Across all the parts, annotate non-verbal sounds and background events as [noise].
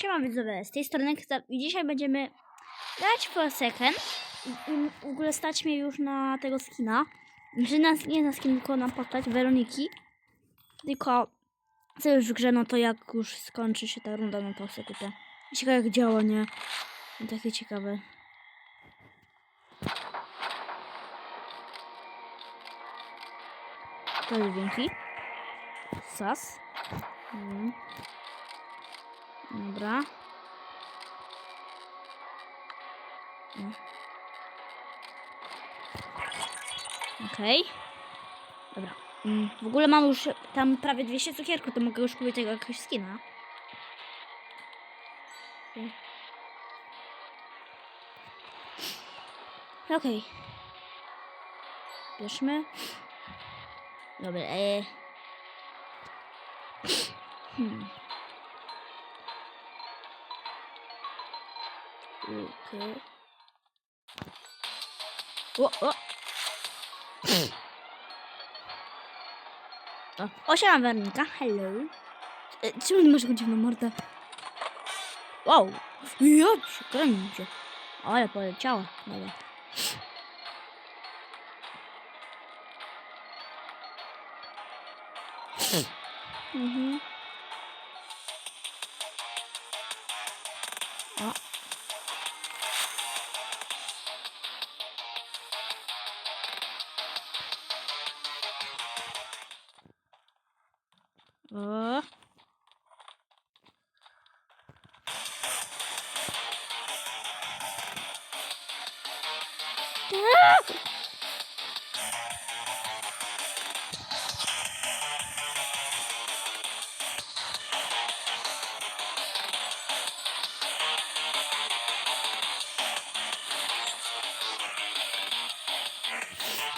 Siema widzowie, z tej strony i dzisiaj będziemy grać For Second w ogóle stać mnie już na tego skina. Znaczy na, nie na skin, tylko na postać Weroniki. Tylko co już w grze, no to jak już skończy się ta runda, no to sobie kupię. Ciekawe jak działa, nie? No, takie ciekawe. To jest dźwięki. Sas. Mm. Dobra. Okej. Dobra. Mm, W ogóle mam już tam prawie 200 cukierków, to mogę już kupić tego jakiegoś skina. Okej. Okej. Bierzmy. Dobra, e... Hmm. Okej. O, o! O, siema Weronika, hello. E, Czemu nie masz taką dziwną mordę? Wow, ja cię kręcę. Ale poleciała, dobra. Mhm. O.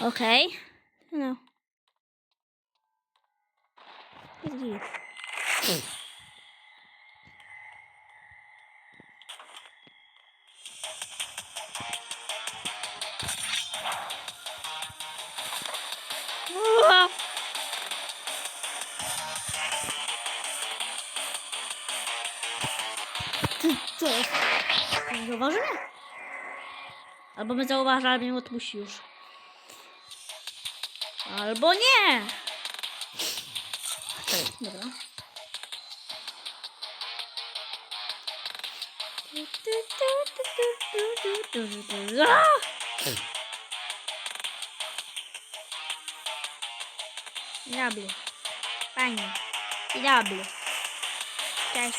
Okej. Albo mnie zauważy, ale mnie odpuści już. Albo nie! Dobra. Ah! Diablo. Fajnie. Diablo. Cześć.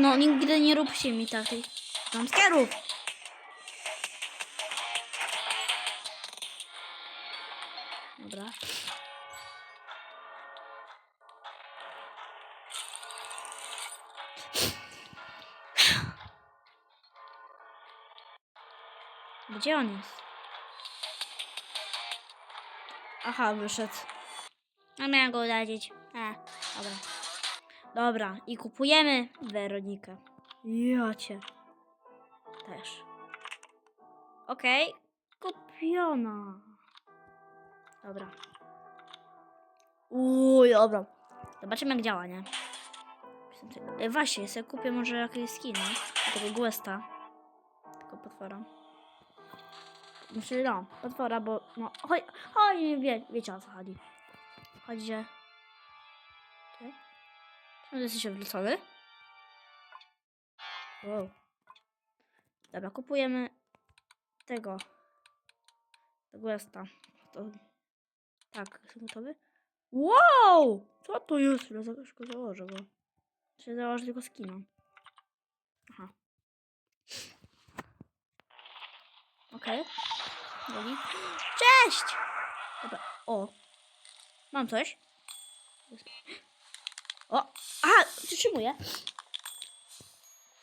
No, nigdy nie róbcie mi takich jumpscarów. Dobra. Gdzie on jest? Aha, wyszedł. A miałem go udadzić. E, dobra. Dobra, i kupujemy Weronikę. Ja cię. Też. Okej, kupiona. Dobra. Uj, dobra. Zobaczymy jak działa, nie? E, właśnie, sobie kupię może jakieś skiny. Tego Guesta. Tylko potwora. Znaczy no, potwora, bo no, chodź, chodź, wie, wiecie o co chodzi. Chodzi, że... Okay. Czemu jesteś odwrócony? Wow. Dobra, kupujemy tego. Tego Guesta. To... Tak, jestem gotowy? Wow! Co to jest? Ja za- szybko założę, bo... Czy założę tylko skina. Aha. Okej. Drogi. Cześć! Dobra, o. Mam coś. O! Aha! Przytrzymuję.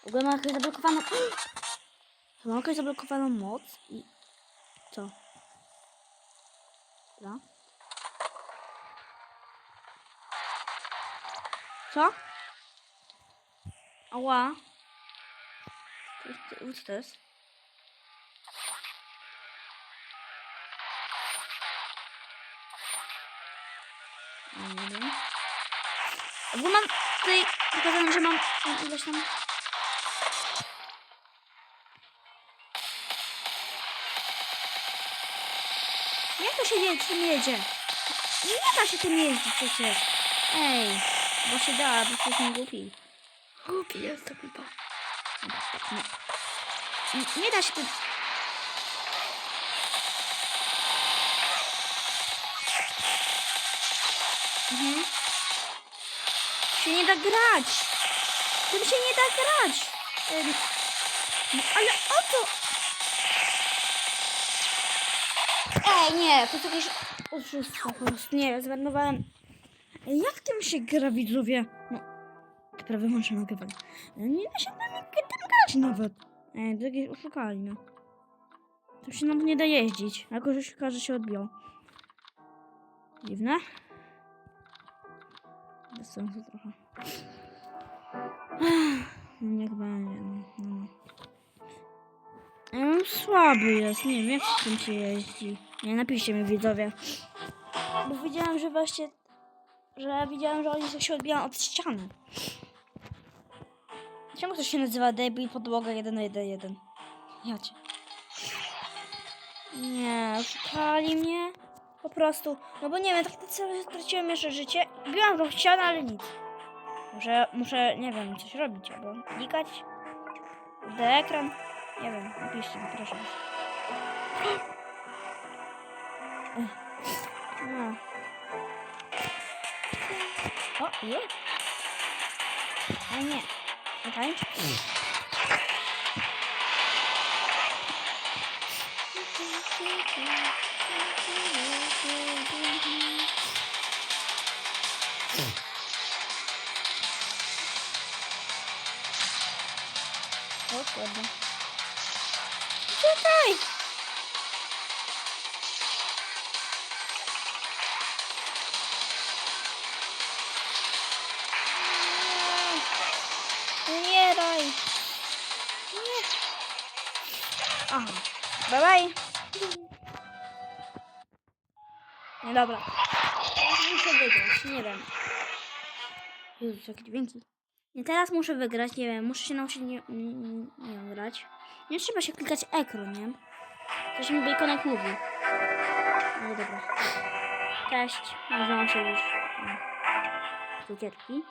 W ogóle mam jakąś zablokowaną... [gasps] Mam jakąś zablokowaną moc i... Co? Dobra. Co? Ała. Co to- jest? Ogóle mam tutaj pokazane, że mam ileś tam... Jak to się je, tym jedzie? Nie da się tym jeździć przecież. Ej, bo się da, bo jesteśmy głupi. Głupi jest to chyba. Nie, nie, nie da się tym... Mhm. Się nie da grać. Tym się nie da grać. No, ale o co? Ej, nie, to jakieś oszustwo po prostu. Nie, zmarnowałem. Jak tym się gra, widzowie? No, to prawie muszę nagrywać. Nie da się tym, grać nawet. Ej, to jakieś oszukali, no. To się nam nie da jeździć. Jako, że się każe się odbiło. Dziwne. Bez sensu trochę. [sighs] No niech będzie. No, no. no. Słaby jest, nie wiem jak z tym się jeździ. Nie, napiszcie mi widzowie. Bo widziałam, że właśnie, że widziałam, że oni się odbijają od ściany. Czemu to się nazywa debil podłoga 1 na 1 1? Ja cię. Nie, szukali mnie. Po prostu. No bo nie wiem, tak całe straciłem jeszcze życie. Biłam w ścianę, ale nic. Muszę, muszę, nie wiem, coś robić, albo klikać. D ekran. Nie wiem, napiszcie mi, proszę. No. O, je. A nie. O Umieraj! Nie. Aha. Bye bye! No dobra. Muszę wygrać, nie wiem. Jezu, jakie dźwięki. Nie, teraz muszę wygrać, nie wiem, muszę się nauczyć nie, nie, nie, grać. Nie trzeba się klikać ekran, nie? Coś mi Baconek mówi. No dobra. Cześć, nazywam się już mm, cukierki.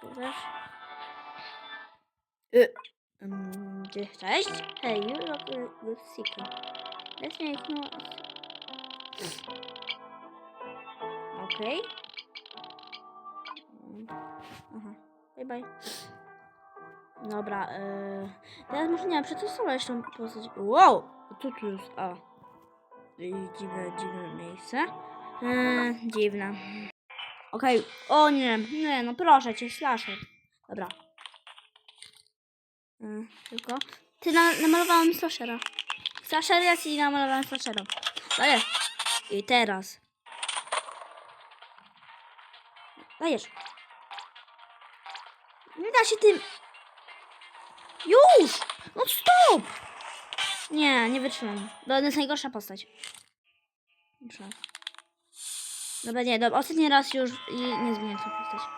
Tu też. Y, um, cześć. Hey, you look good secret. Let's make no... Okej. Mm, Aha. Bye bye. Dobra, yy, teraz może nie wiem, przetestować tą postać. Wow! Co tu jest? A. I Dziwne, dziwne miejsce. Yy, dziwne. Okej, o nie, nie, no proszę cię, slasher. Dobra. Yy, tylko. Ty na, namalowałem slashera. Slasher jest i namalowałem slashera. Dajesz. I teraz. Dajesz. Nie da się tym. Już! No stop! Nie, nie wytrzymam. To jest najgorsza postać. Dobra, nie, dobra, ostatni raz już i nie zmienię tą postać.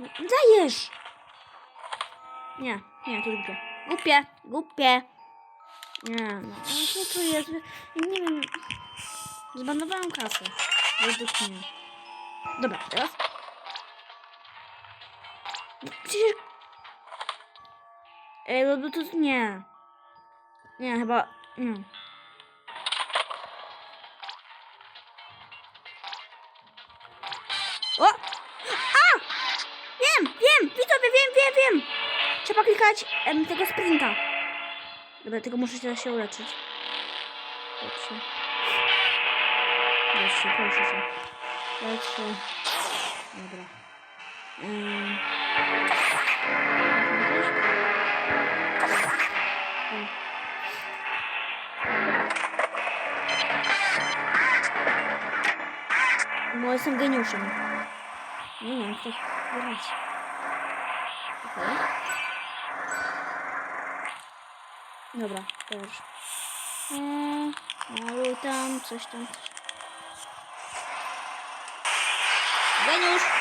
Dajesz! Nie, nie, to głupie. Głupie, głupie. Nie, no, co to jest? Nie wiem. Zbanowałem kasę. Dobra, teraz. Przecież... Ej, no bo to nie. Nie, chyba... Nie. O! Wiem, wiem, wiem, wiem. Trzeba klikać em, tego sprinta. Dobra, tylko muszę się, się uleczyć. Lecz się. Lecz się, proszę się. Lecz się. Dobra. O. Bo jestem geniuszem. Nie wiem, jak to grać. Okej. Dobra, już. Eee, malu tam, coś tam. Geniusz!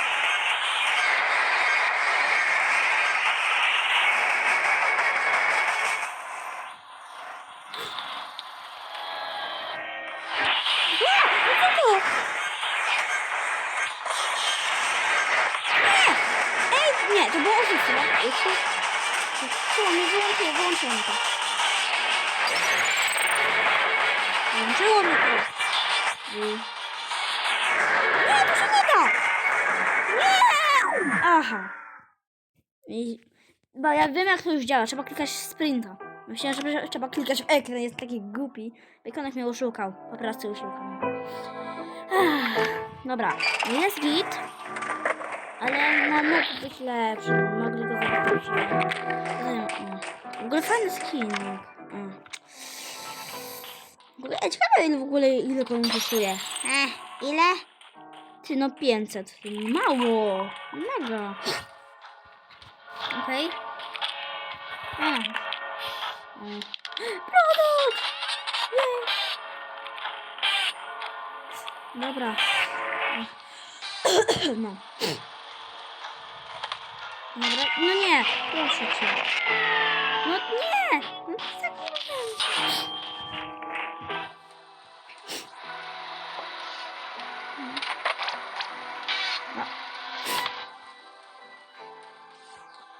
To. Włączyło mi to. Nie, to się nie da. Nie! Aha. I, bo ja wiem jak to już działa. Trzeba klikać sprinta. Myślałem, że trzeba klikać w ekran. Jest taki głupi. Wykonek mnie oszukał. Po prostu oszukał Dobra, jest git. Ale no mógł być lepszy. Mogli go no. W ogóle fajny skinik. O. W ogóle, ej, ciekawe ile w ogóle ile on kosztuje. Eh, ile? Ty no 500. Mało. Mega. Okej. Okay. Produkt! Dobra. No. Dobra. No nie, proszę cię. No nie! No tak.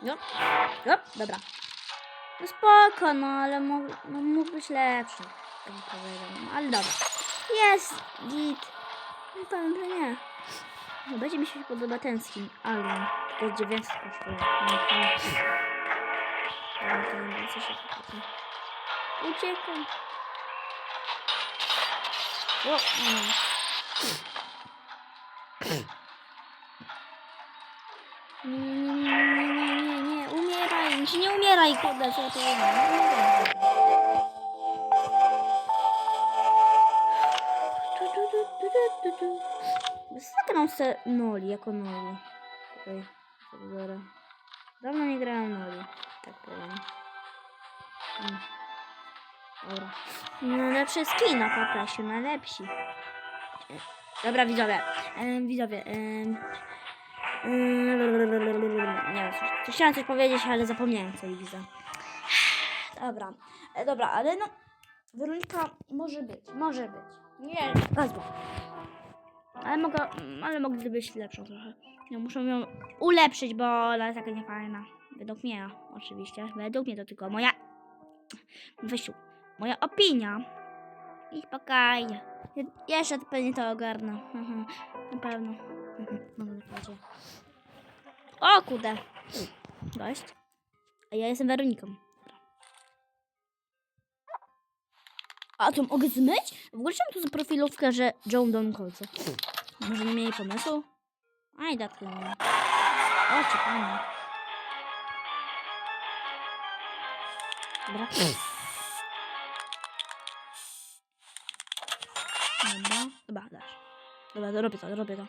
No. No, dobra. No spoko, no ale mógł, no, być lepszy. Tak. No, ale dobra. Jest, git. No powiem, że nie. No, będzie mi się podoba ten skin, Alien. Tylko 900 kosztuje. To... Ale to co się. Uciekam. O, nie. Nie, nie, nie, nie, nie, nie, umieraj, Znaczy, nie umieraj, kurde, co nie umieraj. Zagram se Noli, jako Noli. Tutaj, biorę. Dawno nie grałem Noli, tak powiem. Mm. Dobra. Najlepszy skin na poprosił, najlepsi. Dobra, widzowie. Widzowie. Mm, Nie wiem, coś, chciałam coś powiedzieć, ale zapomniałem co i widzę. Dobra, e, dobra, ale no. Weronika może być, może być. Nie, wezmę. Ale mogę, ale mogliby być lepszą trochę. No, muszę ją ulepszyć, bo ona jest taka niefajna. Według mnie, oczywiście. Według mnie to tylko moja. Wysiu. Moja opinia. I spokojnie. Je- Jeszcze pewnie to ogarnę. Mhm, Na pewno. Mhm, Mam. O kurde. Dość. A ja jestem Weroniką. A to mogę zmyć? W ogóle czemu tu za profilówkę, że Joan Don Kolce? Może nie mieli pomysłu? Aj, datki nie. O, czekamy. Dobra. Dobra, dobra, dasz. Dobra, to robię to, robię to.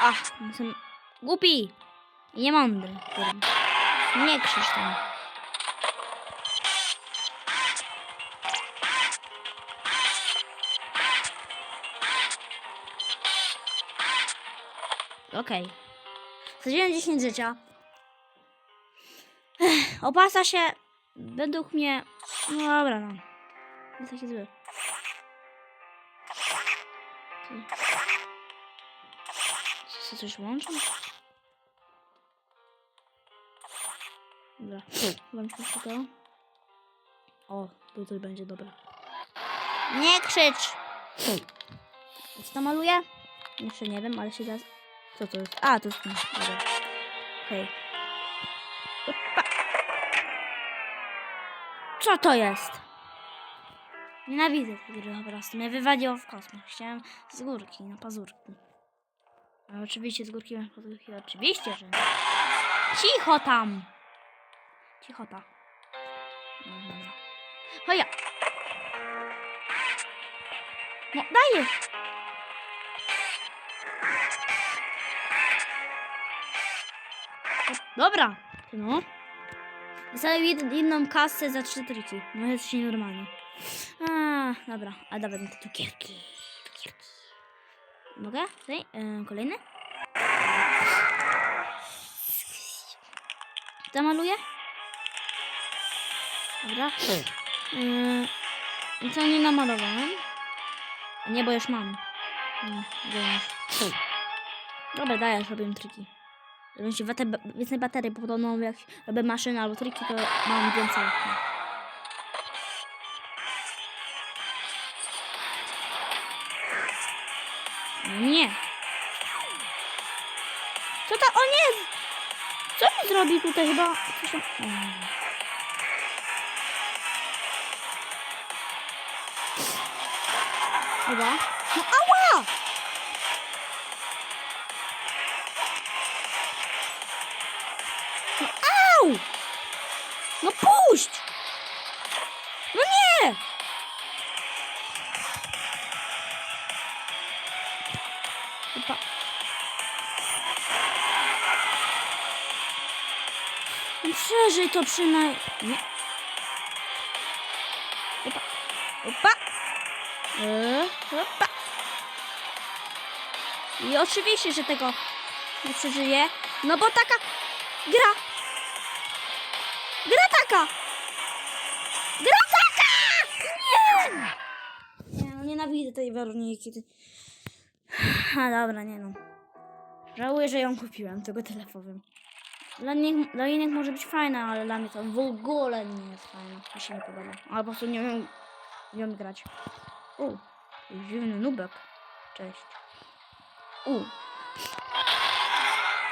Ach, jestem głupi i niemądry. Nie krzycz tam. Okej. Straciłem 10 życia. Ech, opasa się według mnie... No dobra, no. Jest taki zły. Co, coś łączą? Dobra, włączmy się to. O, to coś będzie dobre. Nie krzycz! Co to maluje? Jeszcze nie wiem, ale się da... Co to jest? A, to jest... Dobra. Okej. Opa. Co to jest? Nienawidzę tej gry po prostu. Mnie wywaliło w kosmos. Chciałem z górki, na pazurki. A oczywiście z górki na pazurki. Oczywiście, że nie. Cicho tam! Cichota. No, dobra. Hoja! No, dajesz! Dobra. No. Dostałem jed, jedną kasę za trzy triki. No jest nienormalnie. A, dobra, a mi te cukierki. Cukierki. Mogę? Tutaj? E, kolejny? Zamaluję? Dobra. Yy, co nie namalowałem? Nie, bo już mam. Mm, wiem już. Dobra, dajesz, robię triki. Wate, więcej baterii, bo podobno jak robię maszynę albo triki, to mam więcej. No nie. Co to? O nie! Co mi zrobi tutaj chyba? Chyba. No ała! To przynajmniej. Nie. Opa. Opa. Eee, opa. I oczywiście, że tego nie przeżyję. No bo taka gra. Gra taka. Gra taka! Nie! Nie, no nienawidzę tej Weroniki. A dobra, nie no. Żałuję, że ją kupiłem, tego telefowym. Dla, nich, dla innych może być fajna, ale dla mnie to w ogóle nie jest fajna. Mi się nie podoba. Ale po prostu nie wiem, nie wiem grać. U, zimny nubek. Cześć. U.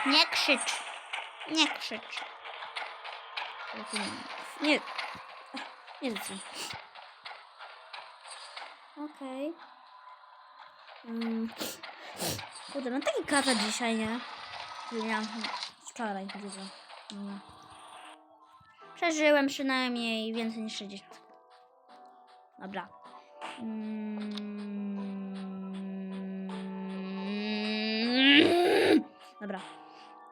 Nie krzycz. Nie krzycz. Nie. Nie rzucę. Okej. Mm. Kurde, mam taki kata dzisiaj, nie? Który miałam wczoraj dużo. No. Przeżyłem przynajmniej więcej niż 60. Dobra. Mm. Dobra.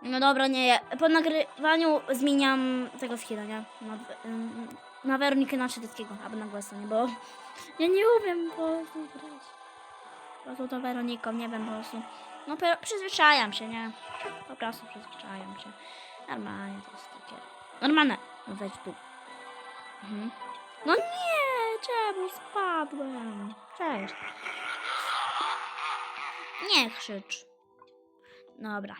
No dobra, nie. Po nagrywaniu zmieniam tego skilla, nie? Na, ym, na Weronikę na Szydeckiego, albo na Głesa, nie? Bo ja nie umiem po prostu grać. Po prostu to Weroniką, nie wiem, po prostu. No przyzwyczajam się, nie? Po prostu przyzwyczajam się. Normalnie to jest takie. Normalne. No wejdź tu. Mhm. No nie, czemu spadłem? Cześć. Nie krzycz. Dobra.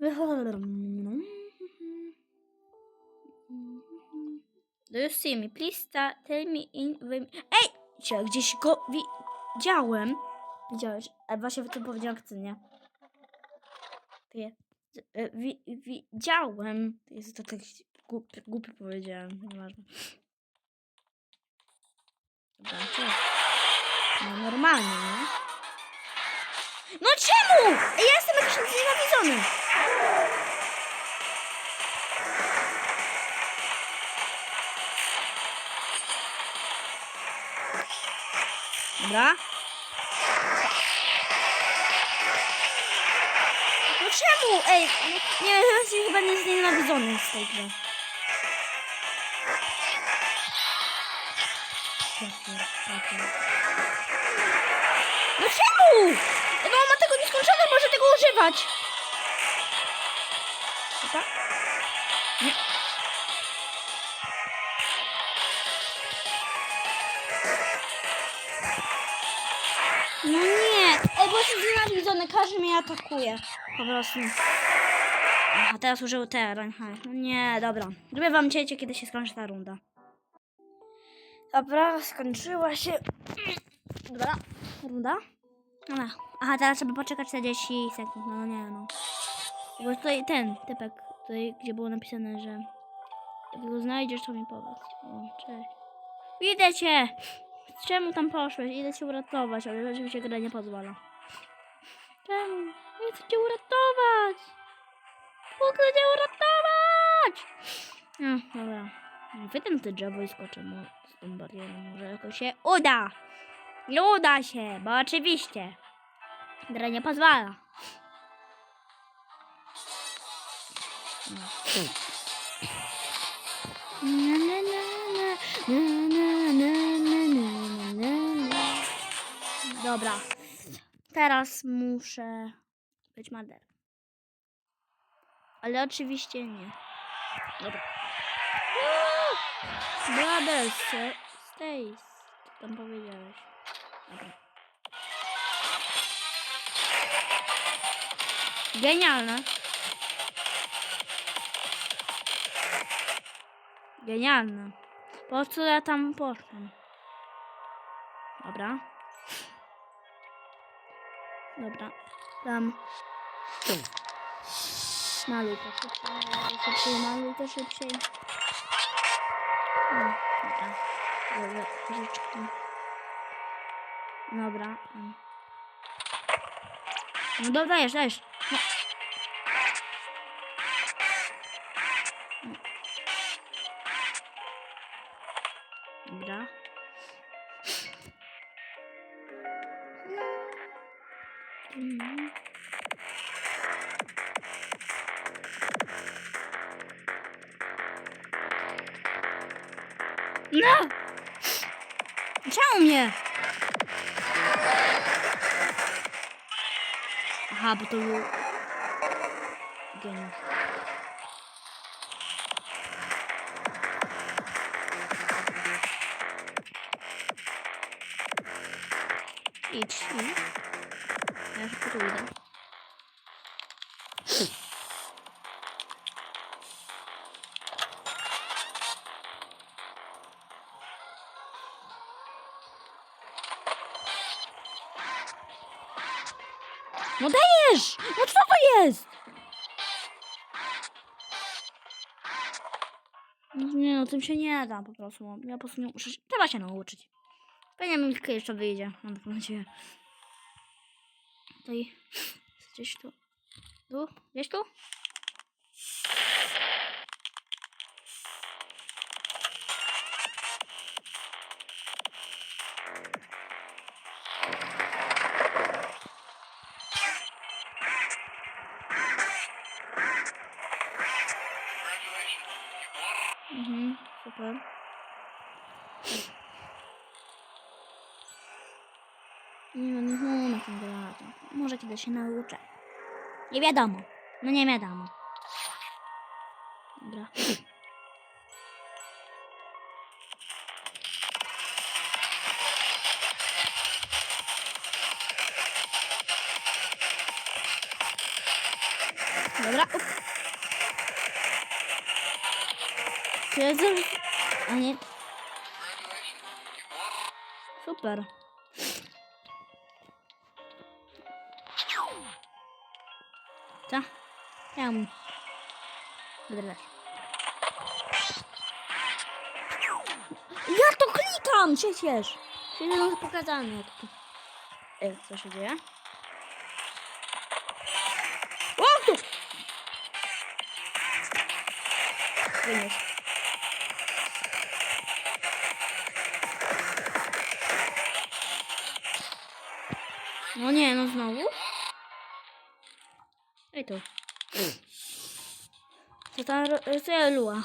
Wychodzę. Do you see me? Please tell me in... Ej! Gdzieś go widziałem. Widziałeś? A właśnie to powiedziałam, chcę, nie? Ty, e, wi, widziałem. Jest to tak głupio, głupio powiedziałem, nieważne. Dobra? No normalnie, nie? No czemu? Ja jestem jakiś znienawidzony. Dobra. Czemu? Ej, nie, nie ja się chyba nie z tej gry. No czemu? No on ma tego nieskończone, może tego używać. Dobra? Nie. No nie, ej, bo jestem znienawidzony, każdy mnie atakuje. Po prostu. A teraz użył te Reinhardt. No nie, dobra. Zrobię wam ciecie, kiedy się skończy ta runda. Dobra, skończyła się. Dobra, runda. Dobra. Aha, teraz trzeba poczekać 40 sekund. No nie, no. Bo tutaj ten typek, tutaj gdzie było napisane, że jak go znajdziesz, to mi powiedz. O, cześć. Widzę cię! Czemu tam poszłeś? Idę cię uratować, ale oczywiście gra nie pozwala. Czemu? Ja chcę cię uratować! Chcę cię uratować! No, dobra. Wytem te drzewo i skoczę z tą barierą. Może jakoś się uda! Nie uda się, bo oczywiście gra nie pozwala. No. Na, na, na, na, na, na, na, na, na. Dobra. Teraz muszę być Mader. Ale oczywiście nie. Dobra. Brothers, stay. Co tam powiedziałeś? Dobra. Genialne. Genialne. Po co ja tam poszłam? Dobra. Dobra. Tam. Maluta szybciej, maluta szybciej, maluta szybciej. No, dobra. Dobra, troszeczkę. Dobra. No dobra, dajesz, dajesz. No! Czemu mnie? Aha, bo to był... Geniusz. Idź, idź. Tym się nie da po prostu. Ja po prostu nie muszę. Trzeba się nauczyć. Pewnie Milka jeszcze wyjdzie. Mam taką nadzieję. Tutaj... Gdzieś tu. Tu? Gdzieś tu? Nie wiadomo. No nie wiadomo. Co? Ja mu. Dobra. Ja to klikam przecież. Czyli mam pokazane. jak to- E, co się dzieje? O, tu! Wynieś. No nie, no znowu? Tu. To ta ro- to Lua.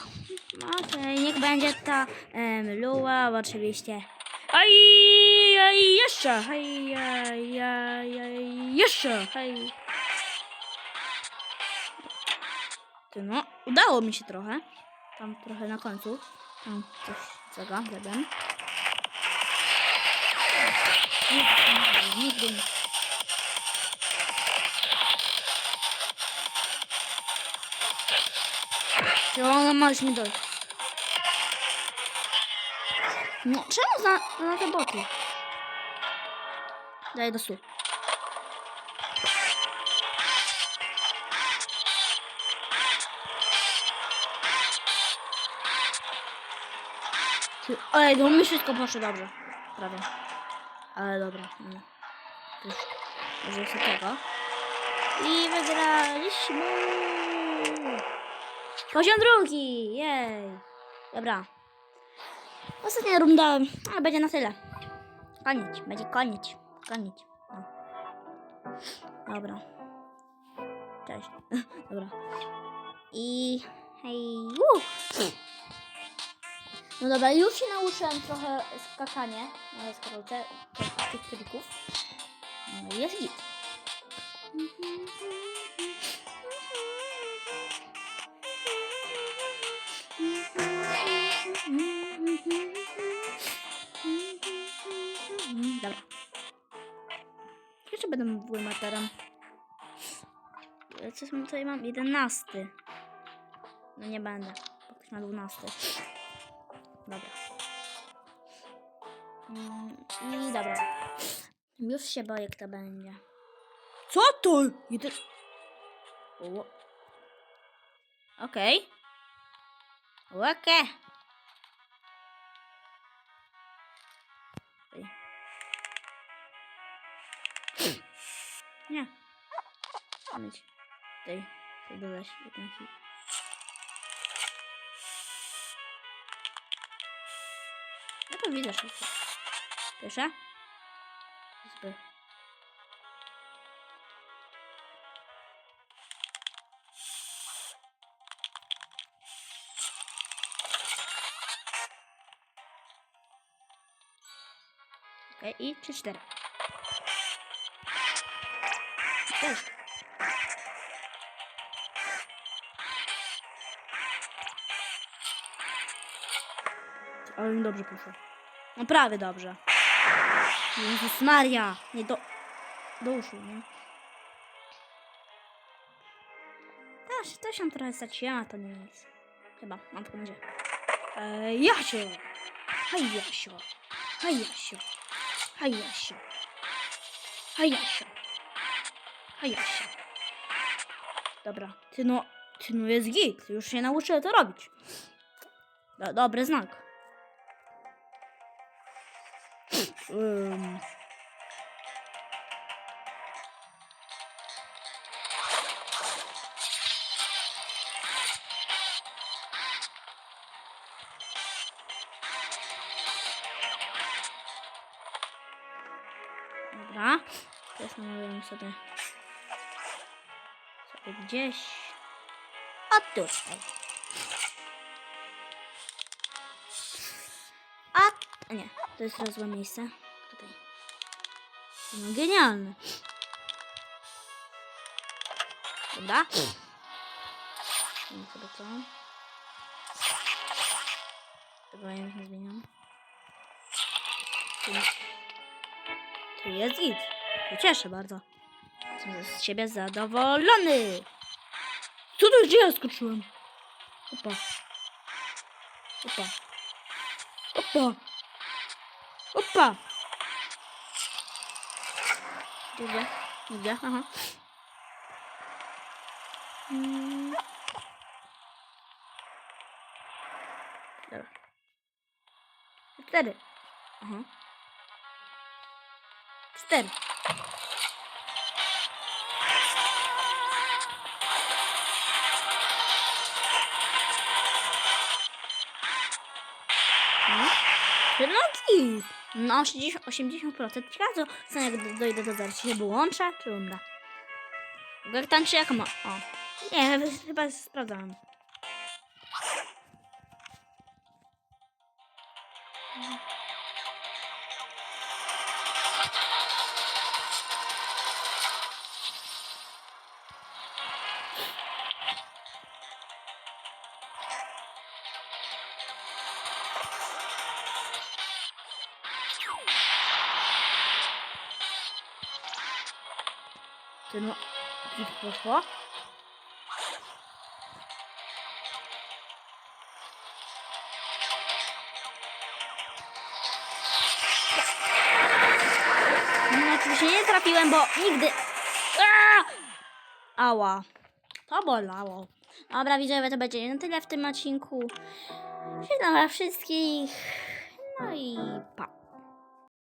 Okej, niech będzie ta em, Lua, oczywiście. Aj, aj, jeszcze! Aj, aj, aj, aj, jeszcze! Hej. Ty no, udało mi się trochę. Tam trochę na końcu. Tam coś zaga, jeden. Nigdy, nigdy nie. No, możesz mi dojść. No, czemu za, na te boty? Daj do. Ty- Ej, no mi wszystko poszło dobrze. Prawie. Ale dobra. Już. Może sobie tego. I wygraliśmy. Poziom drugi! Jej! Dobra. Ostatnia runda, ale będzie na tyle. Koniec, będzie koniec. Koniec. No. Dobra. Cześć. [laughs] Dobra. I hej. Uh. No dobra, już się nauczyłem trochę skakanie na skarolce tych trików. No jest git. Co tutaj mam? 11. No nie będę, bo ktoś ma 12. Dobra. Mm, I dobra. Już się boję, kto będzie. Co to? Jeden... Okej. Okej. Ej. Nie. Tutaj. Dodać jeden hit. Ja to widzę szybko. Pierwsze? Zby. Okej, i trzy, cztery. Ale mi dobrze poszło. No prawie dobrze. Jezus Maria! Nie do... Do uszu, nie? Też, też się trochę straciłem, a to nie nic. Chyba, mam taką nadzieję. Eee, Jasio! Hej Jasio! Hej Jasio! Hej Jasio! Hej Jasio! Hej Jasio! Dobra, ty no... Ty no jest git, już się nauczyłem to robić. Do, dobry znak. Ym. Dobra, teraz namalujemy sobie sobie gdzieś. A tutaj. A nie, to jest teraz złe miejsce. No, genialne. Dobra. No sobie co? Tego ja już nie zmieniam. Tu, tu jest git. Się cieszę bardzo. Jestem z siebie zadowolony. Co to gdzie ja skoczyłem? Opa. Opa. Opa. Opa. Gdzie? Gdzie? Aha. Mm. Dobra. Cztery. Aha. Cztery. No 80%, 80%. Ciekawe co stanie, jak do- dojdę do zera. Czy się wyłączę, czy umrę? Jak tańczy jak ma... O. Nie, chyba sprawdzałem. Poszło? No oczywiście nie trafiłem, bo nigdy... Ała. To bolało. Dobra, widzowie, to będzie na tyle w tym odcinku. Was wszystkich. No i pa.